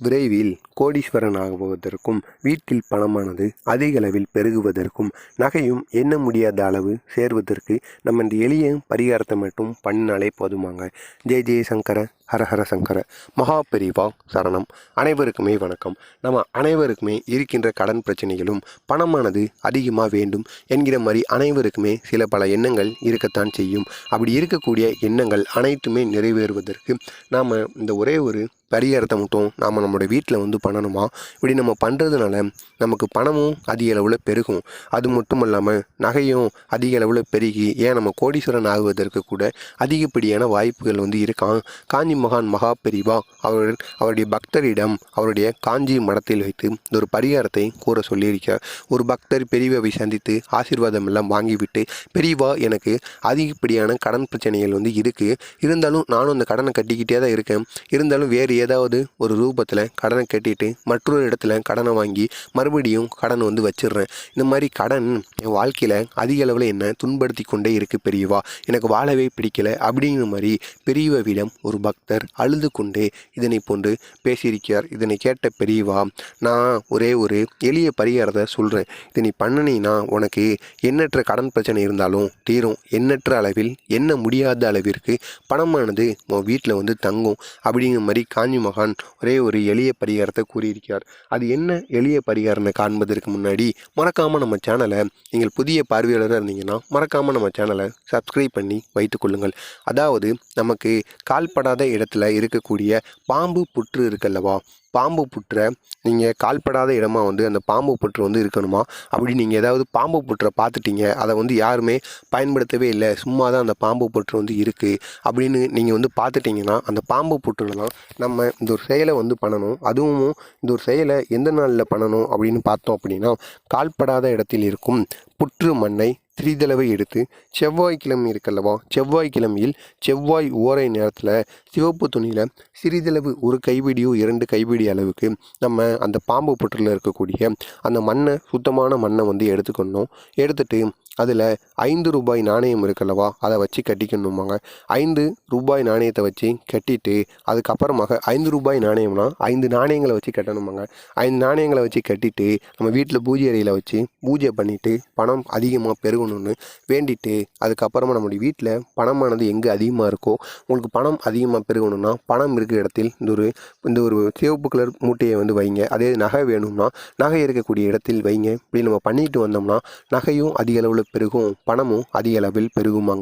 விரைவில் கோடீஸ்வரன் ஆகுவதற்கும் வீட்டில் பணமானது அதிக அளவில் பெருகுவதற்கும் நகையும் எண்ண முடியாத அளவு சேர்வதற்கு நம்ம இந்த எளிய பரிகாரத்தை மட்டும் பண்ணினாலே போதுமாங்க. ஜெய ஜெய சங்கர ஹரஹர சங்கர. மகா பெரிவா சரணம். அனைவருக்குமே வணக்கம். நம்ம அனைவருக்குமே இருக்கின்ற கடன் பிரச்சனைகளும் பணமானது அதிகமாக வேண்டும் என்கிற மாதிரி அனைவருக்குமே சில பல எண்ணங்கள் இருக்கத்தான் செய்யும். அப்படி இருக்கக்கூடிய எண்ணங்கள் அனைத்துமே நிறைவேறுவதற்கு நாம் இந்த ஒரே ஒரு பரிகாரத்தை மட்டும் நாம் நம்மளுடைய வீட்டில் வந்து பண்ணணுமா? இப்படி நம்ம பண்ணுறதுனால நமக்கு பணமும் அதிக அளவில் பெருகும். அது மட்டும் இல்லாமல் நகையும் அதிக அளவில் பெருகி ஏன் நம்ம கோடீஸ்வரன் ஆகுவதற்கு கூட அதிகப்படியான வாய்ப்புகள் வந்து இருக்கான். காஞ்சி மகான் மகா பெரிவா அவர் அவருடைய பக்தரிடம் அவருடைய காஞ்சி மடத்தில் வைத்து இந்த ஒரு பரிகாரத்தை கூற சொல்லியிருக்கார் ஒரு பக்தர் பெரியவை சந்தித்து ஆசீர்வாதம் எல்லாம் வாங்கிவிட்டு பெரியவா எனக்கு அதிகப்படியான கடன் பிரச்சனைகள் வந்து இருக்குது இருந்தாலும் நானும் அந்த கடனை கட்டிக்கிட்டே தான் இருக்கேன். இருந்தாலும் வேறு ஏதாவது ஒரு ரூபத்தில் கடனை கட்டிட்டு மற்றொரு இடத்துல கடனை வாங்கி மறுபடியும் கடன் வந்து வச்சிடுறேன். இந்த மாதிரி கடன் என் வாழ்க்கையில் அதிக அளவில் என்ன துன்படுத்தி கொண்டே இருக்குது பெரியவா? எனக்கு வாழவே பிடிக்கல அப்படிங்கிற மாதிரி பெரியவிடம் ஒரு பக்தர் அழுது கொண்டே இதனை போன்று பேசியிருக்கிறார். இதனை கேட்ட பெரியவா நான் ஒரே ஒரு எளிய பரிகாரத்தை சொல்கிறேன் இதை நீ பண்ணினீன்னா உனக்கு எண்ணற்ற கடன் பிரச்சனை இருந்தாலும் தீரும். எண்ணற்ற அளவில் என்ன முடியாத அளவிற்கு பணமானது உன் வீட்டில் வந்து தங்கும். அப்படிங்கிற மாதிரி காஞ்சி மகான் ஒரே ஒரு எளிய பரிகாரத்தை கூறியிருக்கிறார். அது என்ன எளிய பரிகாரம்னு காண்பதற்கு முன்னாடி மறக்காமல் நம்ம சேனலை நீங்கள் புதிய பார்வையாளராக இருந்தீங்கன்னா மறக்காமல் நம்ம சேனலை சப்ஸ்கிரைப் பண்ணி வைத்துக்கொள்ளுங்கள் அதாவது நமக்கு கால்படாத இடத்துல இருக்கக்கூடிய பாம்பு புற்று இருக்கல்லவா பாம்பு புற்றை நீங்கள் கால்படாத இடமா வந்து அந்த பாம்பு புற்று வந்து இருக்கணுமா? அப்படி நீங்கள் ஏதாவது பாம்பு புற்றை பார்த்துட்டீங்க அதை வந்து யாருமே பயன்படுத்தவே இல்லை சும்மா தான் அந்த பாம்பு புற்று வந்து இருக்குது அப்படின்னு நீங்கள் வந்து பார்த்துட்டிங்கன்னா அந்த பாம்பு புற்றில் தான் நம்ம இந்த ஒரு செயலை வந்து பண்ணணும். அதுவும் இந்த ஒரு செயலை எந்த நாளில் பண்ணணும் அப்படின்னு பார்த்தோம் அப்படின்னா கால்படாத இடத்தில் இருக்கும் புற்று மண்ணை சிறிதளவை எடுத்து செவ்வாய்க்கிழமை இருக்கல்லவா? செவ்வாய்க்கிழமையில் செவ்வாய் ஓரை நேரத்தில் சிவப்பு துணியில் சிறிதளவு ஒரு கைபிடியோ இரண்டு கைபிடி அளவுக்கு நம்ம அந்த பாம்பு புற்றில் இருக்கக்கூடிய அந்த மண்ணை சுத்தமான மண்ணை வந்து எடுத்துக்கணும். எடுத்துட்டு அதில் ஐந்து ரூபாய் நாணயம் இருக்குல்லவா? அதை வச்சு கட்டிக்கணுமாங்க. ஐந்து ரூபாய் நாணயத்தை வச்சு கட்டிட்டு அதுக்கப்புறமாக ஐந்து ரூபாய் நாணயம்னா ஐந்து நாணயங்களை வச்சு கட்டணுமாங்க. ஐந்து நாணயங்களை வச்சு கட்டிட்டு நம்ம வீட்டில் பூஜை அறையில் வச்சு பூஜை பண்ணிவிட்டு பணம் அதிகமாக பெருகணும்னு வேண்டிட்டு அதுக்கப்புறமா நம்முடைய வீட்டில் பணமானது எங்கே அதிகமாக இருக்கோ உங்களுக்கு பணம் அதிகமாக பெருகணும்னா பணம் இருக்கிற இடத்தில் இந்த ஒரு இந்த ஒரு சிவப்பு கலர் மூட்டையை வந்து வைங்க. அதே நகை வேணும்னா நகை இருக்கக்கூடிய இடத்தில் வைங்க. இப்படி நம்ம பண்ணிட்டு வந்தோம்னா நகையும் அதிக அளவில் பெருகும் பணமும் அதிக அளவில் பெருகுமாங்க.